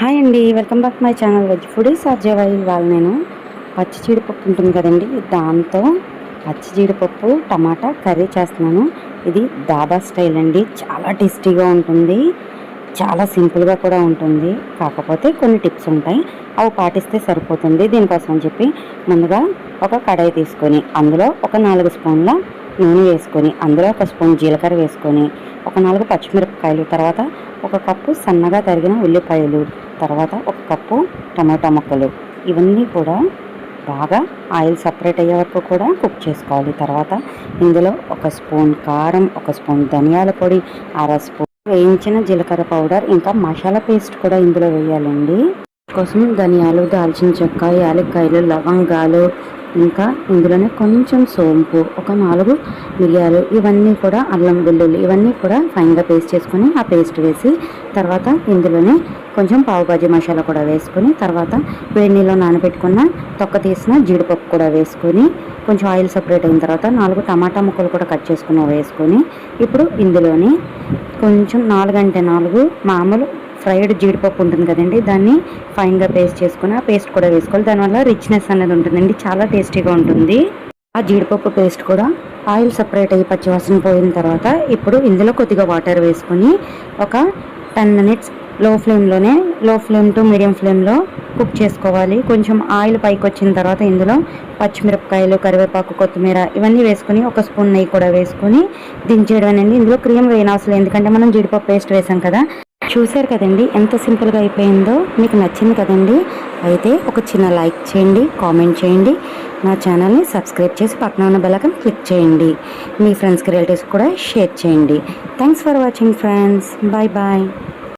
Hi అండి welcome back my channel veg foodies. అజయవాయి ఇవాళ నేను పచ్చి జీడిపప్పు ఉంటుంది కదండి దాంతో పచ్చి జీడిపప్పు టమాటా కర్రీ చేస్తున్నాను. ఇది దాబా స్టైల్ అండి చాలా టేస్టీగా ఉంటుంది చాలా సింపుల్గా కూడా ఉంటుంది. కాకపోతే కొన్ని టిప్స్ ఉంటాయి అవి పాటిస్తే సరిపోతుంది. దీనికోసం చెప్పి ముందుగా ఒక కడాయి తీసుకొని అందులో ఒక నాలుగు స్పూన్ల నూనె వేసుకొని అందులో ఒక స్పూన్ జీలకర్ర వేసుకొని ఒక నాలుగు పచ్చిమిరపకాయలు తర్వాత ఒక కప్పు సన్నగా తరిగిన ఉల్లిపాయలు తర్వాత ఒక కప్పు టమాటా ముక్కలు. ఇవన్నీ కూడా బాగా ఆయిల్ సపరేట్ అయ్యే వరకు కూడా కుక్ చేసుకోవాలి. తర్వాత ఇందులో ఒక స్పూన్ కారం ఒక స్పూన్ ధనియాల పొడి అర స్పూన్ వేయించిన జీలకర్ర పౌడర్ ఇంకా మసాలా పేస్ట్ కూడా ఇందులో వేయాలండి. కోసం ధనియాలు దాల్చిన చెక్క యాలక్కాయలు లవంగాలు ఇంకా ఇందులోనే కొంచెం సోంపు ఒక నాలుగు మిరియాలు ఇవన్నీ కూడా అల్లం వెల్లుల్లి ఇవన్నీ కూడా ఫైన్గా పేస్ట్ చేసుకొని ఆ పేస్ట్ వేసి తర్వాత ఇందులోనే కొంచెం పావుబాజీ మసాలా కూడా వేసుకొని తర్వాత వేడి నీళ్ళు నానబెట్టుకున్న తొక్క తీసిన జీడిపప్పు కూడా వేసుకొని కొంచెం ఆయిల్ సపరేట్ అయిన తర్వాత నాలుగు టమాటా ముక్కలు కూడా కట్ చేసుకుని వేసుకొని ఇప్పుడు ఇందులోని కొంచెం నాలుగంటే నాలుగు మామూలు ఫ్రైడ్ జీడిపప్పు ఉంటుంది కదండి దాన్ని ఫైన్గా పేస్ట్ చేసుకుని ఆ పేస్ట్ కూడా వేసుకోవాలి. దానివల్ల రిచ్నెస్ అనేది ఉంటుందండి చాలా టేస్టీగా ఉంటుంది. ఆ జీడిపప్పు పేస్ట్ కూడా ఆయిల్ సపరేట్ అయ్యి పచ్చివాసన పోయిన తర్వాత ఇప్పుడు ఇందులో కొద్దిగా వాటర్ వేసుకొని ఒక టెన్ మినిట్స్లో ఫ్లేమ్లోనే లో ఫ్లేమ్ టు మీడియం ఫ్లేమ్లో కుక్ చేసుకోవాలి. కొంచెం ఆయిల్ పైకి వచ్చిన తర్వాత ఇందులో పచ్చిమిరపకాయలు కరివేపాకు కొత్తిమీర ఇవన్నీ వేసుకొని ఒక స్పూన్ నెయ్యి కూడా వేసుకొని దించేయడం అనేది ఇందులో క్రీమ్ వేయనవసరం ఎందుకంటే మనం జీడిపప్పు పేస్ట్ వేసాం కదా. చూశారు కదండి ఎంత సింపుల్గా అయిపోయిందో మీకు నచ్చింది కదండి. అయితే ఒక చిన్న లైక్ చేయండి కామెంట్ చేయండి. నా ఛానల్ని సబ్స్క్రైబ్ చేసి పక్కన ఉన్న బెల్లకం క్లిక్ చేయండి. మీ ఫ్రెండ్స్కి రిలేటివ్స్ కూడా షేర్ చేయండి. Thanks for watching friends bye bye